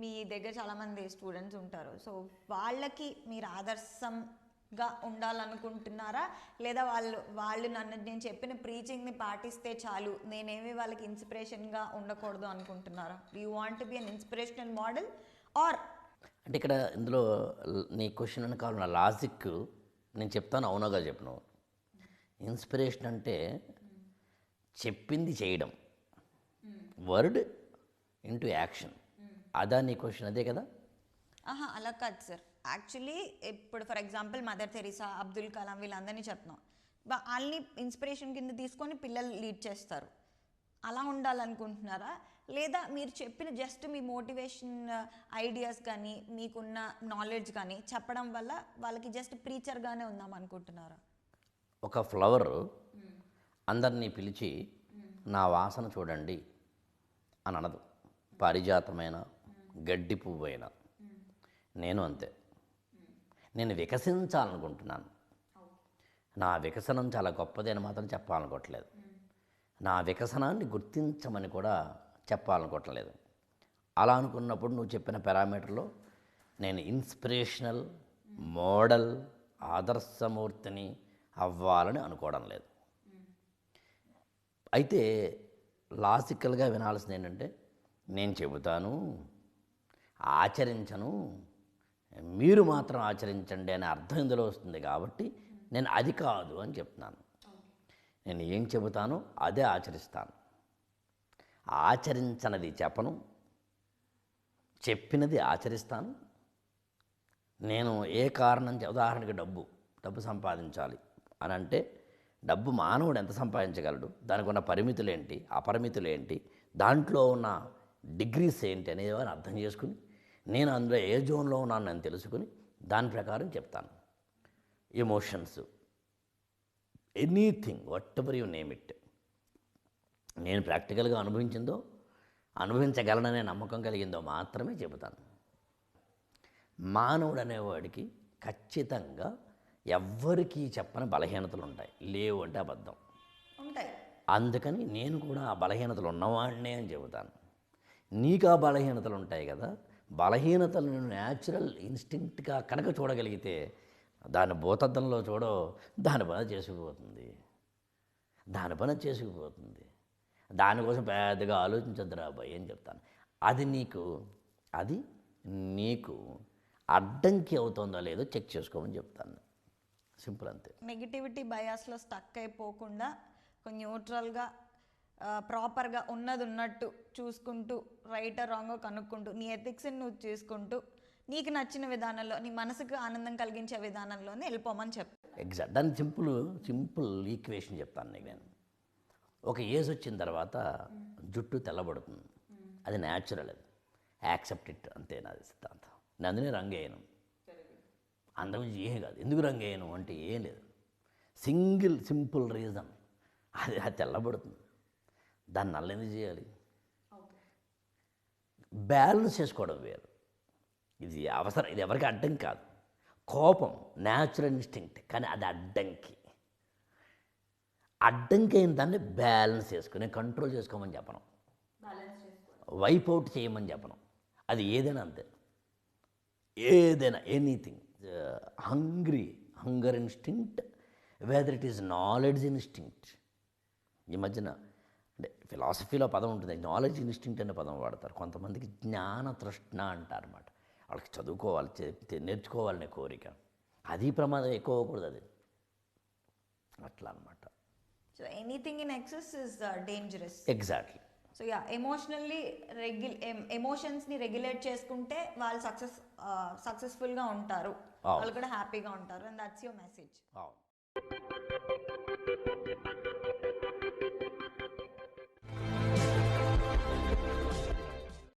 మీ దగ్గర చాలామంది స్టూడెంట్స్ ఉంటారు. సో వాళ్ళకి మీరు ఆదర్శంగా ఉండాలనుకుంటున్నారా? లేదా వాళ్ళు వాళ్ళు నన్ను నేను చెప్పిన ప్రీచింగ్ని పాటిస్తే చాలు నేనేమి వాళ్ళకి ఇన్స్పిరేషన్గా ఉండకూడదు అనుకుంటున్నారా? You want be an inspirational model or అంటే ఇక్కడ ఇందులో నీ క్వశ్చన్ అని కావాలన్న లాజిక్ నేను చెప్తాను అవునగా చెప్పను ఇన్స్పిరేషన్ అంటే చెప్పింది చేయడం. వర్డ్ ఇంటూ యాక్షన్ అదా నీ క్వశ్చన్ అదే కదా? ఆహా అలా కాదు సార్. యాక్చువల్లీ ఇప్పుడు for example Mother Teresa Abdul Kalam వీళ్ళందరినీ చెప్తున్నాం. వాళ్ళని ఇన్స్పిరేషన్ కింద తీసుకొని పిల్లలు లీడ్ చేస్తారు. అలా ఉండాలనుకుంటున్నారా? లేదా మీరు చెప్పిన జస్ట్ మీ మోటివేషన్ ఐడియాస్ కానీ మీకున్న నాలెడ్జ్ కానీ చెప్పడం వల్ల వాళ్ళకి జస్ట్ ప్రీచర్గానే ఉందాం అనుకుంటున్నారా? ఒక ఫ్లవర్ అందరినీ పిలిచి నా వాసన చూడండి అని అనదు. పారిజాతమైన గడ్డి పువ్వు అయినా నేను అంతే. నేను వికసించాలనుకుంటున్నాను. నా వికసనం చాలా గొప్పది అని మాత్రం చెప్పాలనుకోవట్లేదు. నా వికసనాన్ని గుర్తించమని కూడా చెప్పాలనుకోవట్లేదు. అలా అనుకున్నప్పుడు నువ్వు చెప్పిన పారామీటర్లో నేను ఇన్స్పిరేషనల్ మోడల్ ఆదర్శమూర్తిని అవ్వాలని అనుకోవడం లేదు. అయితే లాజికల్గా వినాల్సింది ఏంటంటే నేను చెబుతాను ఆచరించను మీరు మాత్రం ఆచరించండి అనే అర్థం ఇందులో వస్తుంది కాబట్టి నేను అది కాదు అని చెప్తున్నాను. నేను ఏం చెబుతానో అదే ఆచరిస్తాను. ఆచరించనది చెప్పను చెప్పినది ఆచరిస్తాను. నేను ఏ కారణం ఉదాహరణకి డబ్బు డబ్బు సంపాదించాలి అని అంటే డబ్బు మానవుడు ఎంత సంపాదించగలడు? దానికి ఉన్న పరిమితులు ఏంటి అపరిమితులు ఏంటి దాంట్లో ఉన్న డిగ్రీస్ ఏంటి అనేది అని అర్థం చేసుకుని నేను అందులో ఏ జోన్లో ఉన్నాను అని తెలుసుకుని దాని ప్రకారం చెప్తాను. Emotions anything whatever you name it నేను ప్రాక్టికల్గా అనుభవించిందో అనుభవించగలననే నమ్మకం కలిగిందో మాత్రమే చెబుతాను. మానవుడు అనేవాడికి ఖచ్చితంగా ఎవ్వరికీ చెప్పని బలహీనతలు ఉంటాయి. లేవు అంటే అబద్ధం. ఉంటాయి. అందుకని నేను కూడా ఆ బలహీనతలు ఉన్నవాడినే అని చెబుతాను. నీకు ఆ బలహీనతలు ఉంటాయి కదా. బలహీనతలను న్యాచురల్ ఇన్స్టింక్ట్గా కనుక చూడగలిగితే దాని భూతద్దంలో చూడో దాని పని చేసుకుపోతుంది. దాని పని చేసుకుపోతుంది. దానికోసం పెద్దగా ఆలోచించద్దురా అబ్బాయి అని చెప్తాను. అది నీకు అది నీకు అడ్డంకి అవుతుందో లేదో చెక్ చేసుకోమని చెప్తాను. సింపుల్ అంతే. నెగిటివిటీ బయాస్లో స్టక్ అయిపోకుండా కొంచెం న్యూట్రల్గా ప్రాపర్గా ఉన్నది ఉన్నట్టు చూసుకుంటూ రైట్ రాంగో కనుక్కుంటూ నీ ఎథిక్స్ని నువ్వు చూసుకుంటూ నీకు నచ్చిన విధానంలో నీ మనసుకు ఆనందం కలిగించే విధానంలోనే వెళ్ళిపోమని చెప్పి. ఎగ్జాక్ట్ దాని సింపుల్ సింపుల్ ఈక్వేషన్ చెప్తాను నీకు నేను. ఒక ఏజ్ వచ్చిన తర్వాత జుట్టు తెల్లబడుతుంది. అది న్యాచురల్ అది. యాక్సెప్ట్ ఇట్ అంతే నాది సిద్ధాంతం. నేను అందునే రంగు అంతకుమించి ఏం కాదు. ఎందుకు రంగు అంటే ఏం లేదు. సింగిల్ సింపుల్ రీజన్ అది అది తెల్లబడుతుంది. దాన్ని నల్ల ఎందుకు చేయాలి బ్యాలెన్స్ చేసుకోవడం వేరు. ఇది అవసరం ఇది ఎవరికి అడ్డం కాదు. కోపం న్యాచురల్ ఇన్స్టింక్ట్ కానీ అది అడ్డంకి. అడ్డంకి అయిన దాన్ని బ్యాలెన్స్ చేసుకుని కంట్రోల్ చేసుకోమని చెప్పను. వైప్ అవుట్ చేయమని చెప్పను. అది ఏదైనా అంతే. ఏదైనా anything hungry hunger instinct whether it is knowledge instinct ఈ మధ్యన అంటే ఫిలాసఫీలో పదం ఉంటుంది. నాలెడ్జ్ ఇన్స్టింక్ట్ అనే పదం వాడతారు. కొంతమందికి జ్ఞాన తృష్ణ అంటారు అనమాట వాళ్ళకి చదువుకోవాలి నేర్చుకోవాలనే కోరిక. అది ప్రమాదం ఎక్కువ అవ్వకూడదు అది. అట్లా అనమాట so anything in excess is dangerous exactly so yeah emotionally రెగ్యు ఎమోషన్స్ని రెగ్యులేట్ చేసుకుంటే వాళ్ళు సక్సెస్ సక్సెస్ఫుల్గా ఉంటారు. అవును. వాళ్ళు కూడా హ్యాపీగా ఉంటారు. అండ్ దట్స్ యువర్ మెసేజ్ అవును.